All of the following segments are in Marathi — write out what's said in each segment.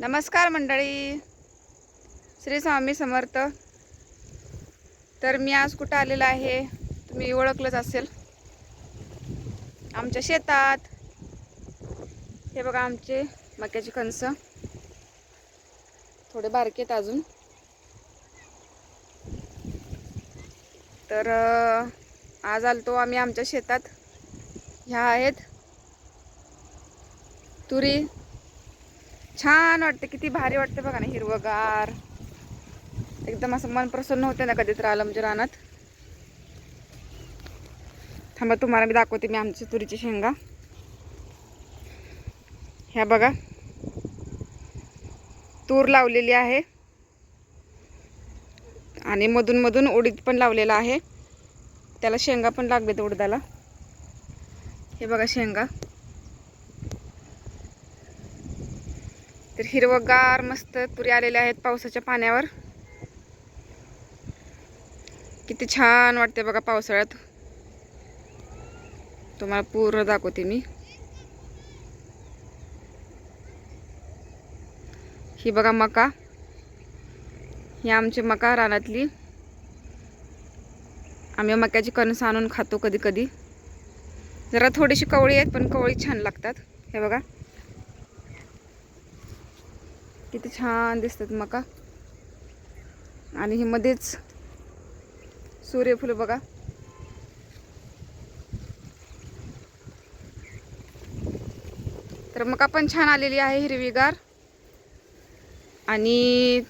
नमस्कार मंडळी. श्री स्वामी समर्थ. तर मी आज कुठं आलेलं आहे? तुम्ही ओळखलंच असेल. आमच्या शेतात. हे बघा आमचे मक्याची कणस. थोडे बारके आहेत अजून. तर आज आलतो आम्ही आमच्या शेतात. ह्या आहेत तुरी छान वाटते किती भारी वाटते बघा ना हिरवगार. एकदम असं मन प्रसन्न होते ना कधी तर आलं म्हणजे रानात. थांबा तुम्हाला मी दाखवते मी आमच्या तुरीची शेंगा. ह्या बघा. तूर लावलेली आहे. आणि मधून मधून उडीद पण लावलेला आहे. त्याला शेंगा पण लागलेत उडदाला. हे बघा शेंगा. तर हिरवगार मस्त तुरी आलेल्या आहेत पावसाच्या पाण्यावर. किती छान वाटते बघा पावसाळ्यात. तुम्हाला पूर्ण दाखवते मी. ही बघा मका. ही आमची मका रानातली. आम्ही मक्याची कणस आणून खातो कधी कधी. जरा थोडीशी कवळी आहेत पण कवळी छान लागतात. हे बघा. किती छान दिसतात मका. आणि हे मध्येच सूर्यफुल बघा. तर मका पण छान आलेली आहे हिरवीगार. आणि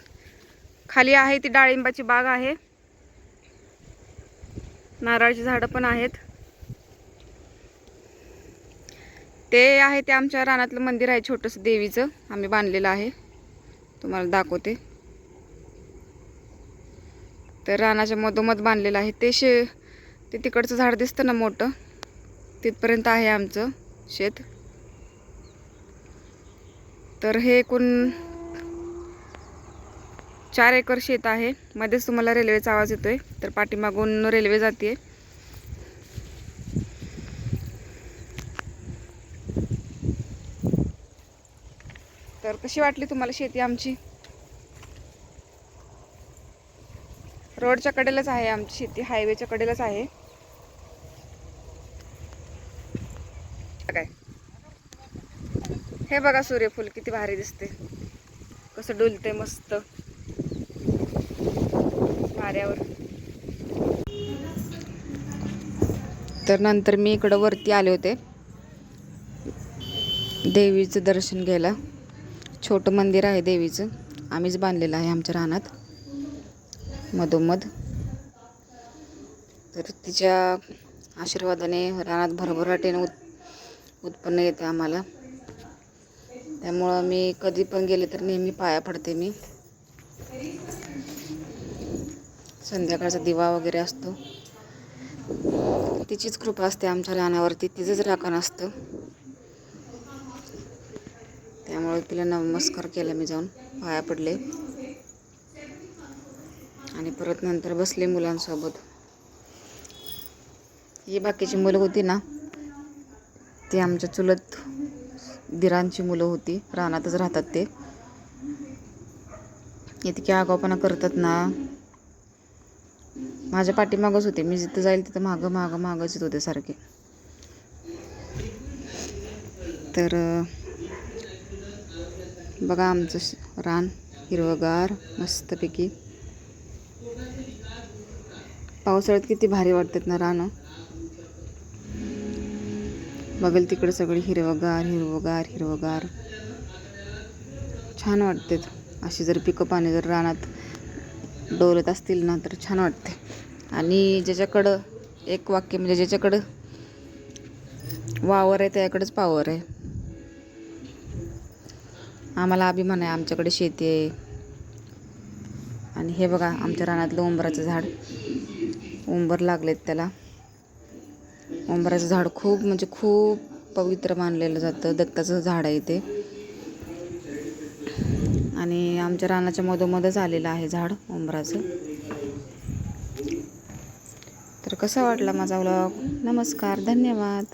खाली आहे ती डाळिंबाची बाग आहे. नारळाची झाडं पण आहेत. ते आहे ते आमच्या रानातलं मंदिर आहे छोटंसं देवीचं. आम्ही बांधलेलं आहे. तुम्हाला दाखवते. तर रानाच्या मधोमध बांधलेलं आहे. ते शे ते तिकडचं झाड दिसतं ना मोठं. तिथपर्यंत आहे आमचं शेत. तर हे एकूण चार एकर शेत आहे. मध्येच तुम्हाला रेल्वेचा आवाज येतोय. तर पाठीमागून रेल्वे जाते तर कशी वाटली तुम्हाला शेती आमची? रोडच्या कडेलाच आहे आमची शेती हायवेच्या कडेलाच आहे. काय? हे बघा सूर्यफूल किती भारी दिसते. कसं डुलते मस्त. वाऱ्यावर. तर नंतर मी इकडं वरती आले होते. देवीचं दर्शन घ्यायला. छोटं मंदिर आहे देवीचं. आम्हीच बांधलेलं आहे आमच्या रानात. मधोमध. तर तिच्या आशीर्वादाने रानात भरभराटीने उत् उत्पन्न येते आम्हाला. त्यामुळं मी कधी पण गेले तर नेहमी पाया पडते मी. संध्याकाळचा दिवा वगैरे असतो. तिचीच कृपा असते आमच्या रानावरती. तिचंच राखण असतं. त्यामुळे तिला नमस्कार केला मी जाऊन. पाया पडले. आणि परत नंतर बसले मुलांसोबत. ही बाकीची मुलं होती ना ती आमच्या चुलत दिरांची मुलं होती. रानातच राहतात ते. इतके आगावपणा करतात ना. माझ्या पाठीमागच होते. मी जिथं जाईल तिथं मागं मागं मागंच येत होते सारखे. तर बघा आमचं रान हिरवगार मस्तपैकी. पावसाळ्यात किती भारी वाटतात ना रानं बघेल तिकडे सगळी हिरवगार हिरवगार हिरवगार. छान वाटतात. अशी जर पिकं पाणी जर रानात डोलत असतील ना तर छान वाटते. आणि ज्याच्याकडं एक वाक्य म्हणजे ज्याच्याकडं वावर आहे त्याच्याकडेच पावर आहे. आम्हाला अभिमान आहे आमच्याकडे शेती आहे. आणि हे बघा आमच्या रानातलं उंबराचं झाड. उंबर लागलेत त्याला. उंबराचं झाड खूप म्हणजे खूप पवित्र मानलेलं जातं. दत्ताचं झाड आहे ते. आणि आमच्या रानाच्या मधोमधच आलेलं आहे झाड उंबराचं. तर कसा वाटला माझा व्लॉग नमस्कार धन्यवाद.